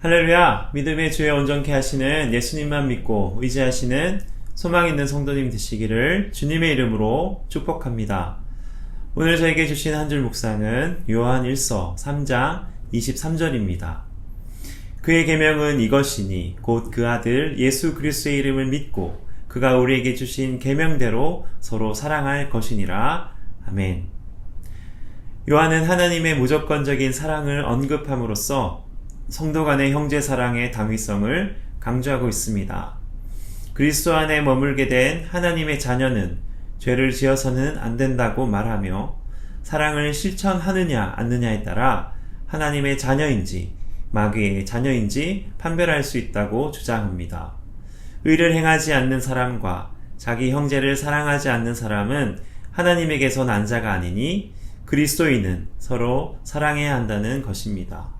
할렐루야! 믿음의 주에 온전케 하시는 예수님만 믿고 의지하시는 소망 있는 성도님 되시기를 주님의 이름으로 축복합니다. 오늘 저에게 주신 한 줄 묵상은 요한 1서 3장 23절입니다. 그의 계명은 이것이니 곧 그 아들 예수 그리스도의 이름을 믿고 그가 우리에게 주신 계명대로 서로 사랑할 것이니라. 아멘. 요한은 하나님의 무조건적인 사랑을 언급함으로써 성도 간의 형제 사랑의 당위성을 강조하고 있습니다. 그리스도 안에 머물게 된 하나님의 자녀는 죄를 지어서는 안 된다고 말하며 사랑을 실천하느냐 않느냐에 따라 하나님의 자녀인지 마귀의 자녀인지 판별할 수 있다고 주장합니다. 의를 행하지 않는 사람과 자기 형제를 사랑하지 않는 사람은 하나님에게서 난 자가 아니니 그리스도인은 서로 사랑해야 한다는 것입니다.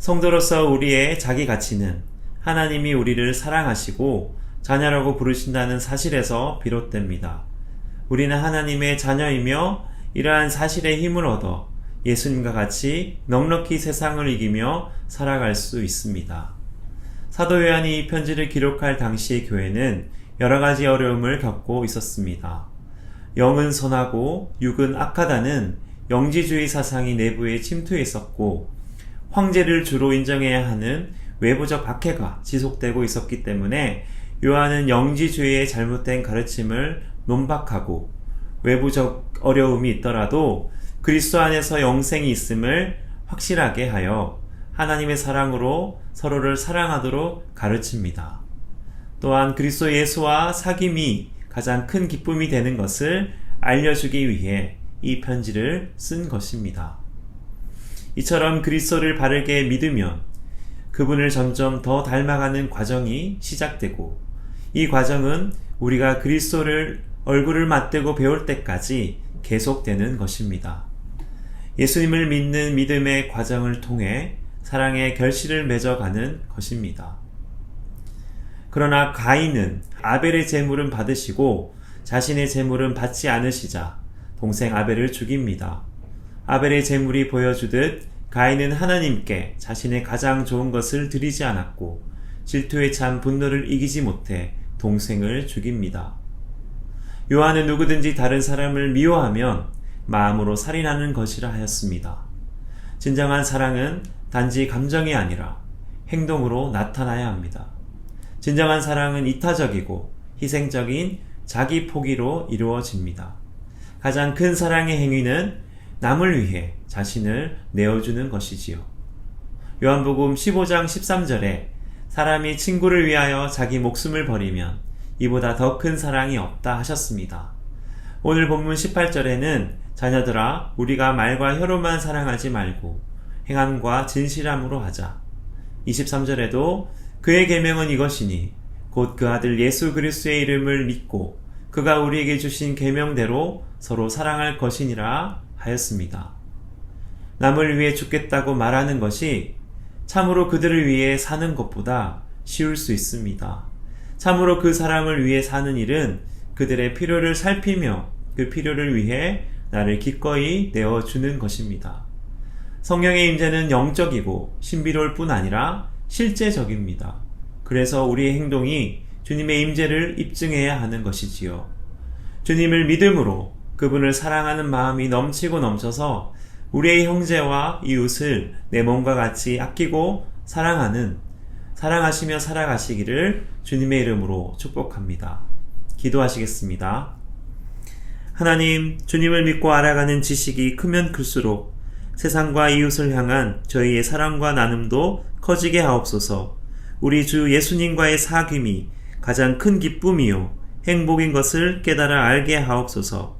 성도로서 우리의 자기 가치는 하나님이 우리를 사랑하시고 자녀라고 부르신다는 사실에서 비롯됩니다. 우리는 하나님의 자녀이며 이러한 사실의 힘을 얻어 예수님과 같이 넉넉히 세상을 이기며 살아갈 수 있습니다. 사도 요한이 이 편지를 기록할 당시의 교회는 여러 가지 어려움을 겪고 있었습니다. 영은 선하고 육은 악하다는 영지주의 사상이 내부에 침투해 있었고 황제를 주로 인정해야 하는 외부적 박해가 지속되고 있었기 때문에 요한은 영지주의의 잘못된 가르침을 논박하고 외부적 어려움이 있더라도 그리스도 안에서 영생이 있음을 확실하게 하여 하나님의 사랑으로 서로를 사랑하도록 가르칩니다. 또한 그리스도 예수와 사귐이 가장 큰 기쁨이 되는 것을 알려주기 위해 이 편지를 쓴 것입니다. 이처럼 그리스도를 바르게 믿으면 그분을 점점 더 닮아가는 과정이 시작되고 이 과정은 우리가 그리스도를 얼굴을 맞대고 배울 때까지 계속되는 것입니다. 예수님을 믿는 믿음의 과정을 통해 사랑의 결실을 맺어가는 것입니다. 그러나 가인은 아벨의 재물은 받으시고 자신의 재물은 받지 않으시자 동생 아벨을 죽입니다. 아벨의 재물이 보여주듯 가인은 하나님께 자신의 가장 좋은 것을 드리지 않았고 질투에 찬 분노를 이기지 못해 동생을 죽입니다. 요한은 누구든지 다른 사람을 미워하면 마음으로 살인하는 것이라 하였습니다. 진정한 사랑은 단지 감정이 아니라 행동으로 나타나야 합니다. 진정한 사랑은 이타적이고 희생적인 자기 포기로 이루어집니다. 가장 큰 사랑의 행위는 남을 위해 자신을 내어주는 것이지요. 요한복음 15장 13절에 사람이 친구를 위하여 자기 목숨을 버리면 이보다 더 큰 사랑이 없다 하셨습니다. 오늘 본문 18절에는 자녀들아 우리가 말과 혀로만 사랑하지 말고 행함과 진실함으로 하자. 23절에도 그의 계명은 이것이니 곧 그 아들 예수 그리스도의 이름을 믿고 그가 우리에게 주신 계명대로 서로 사랑할 것이니라 하였습니다. 남을 위해 죽겠다고 말하는 것이 참으로 그들을 위해 사는 것보다 쉬울 수 있습니다. 참으로 그 사람을 위해 사는 일은 그들의 필요를 살피며 그 필요를 위해 나를 기꺼이 내어주는 것입니다. 성령의 임재는 영적이고 신비로울 뿐 아니라 실제적입니다. 그래서 우리의 행동이 주님의 임재를 입증해야 하는 것이지요. 주님을 믿음으로 그분을 사랑하는 마음이 넘치고 넘쳐서 우리의 형제와 이웃을 내 몸과 같이 아끼고 사랑하는 사랑하시며 살아가시기를 주님의 이름으로 축복합니다. 기도하시겠습니다. 하나님, 주님을 믿고 알아가는 지식이 크면 클수록 세상과 이웃을 향한 저희의 사랑과 나눔도 커지게 하옵소서. 우리 주 예수님과의 사귐이 가장 큰 기쁨이요 행복인 것을 깨달아 알게 하옵소서.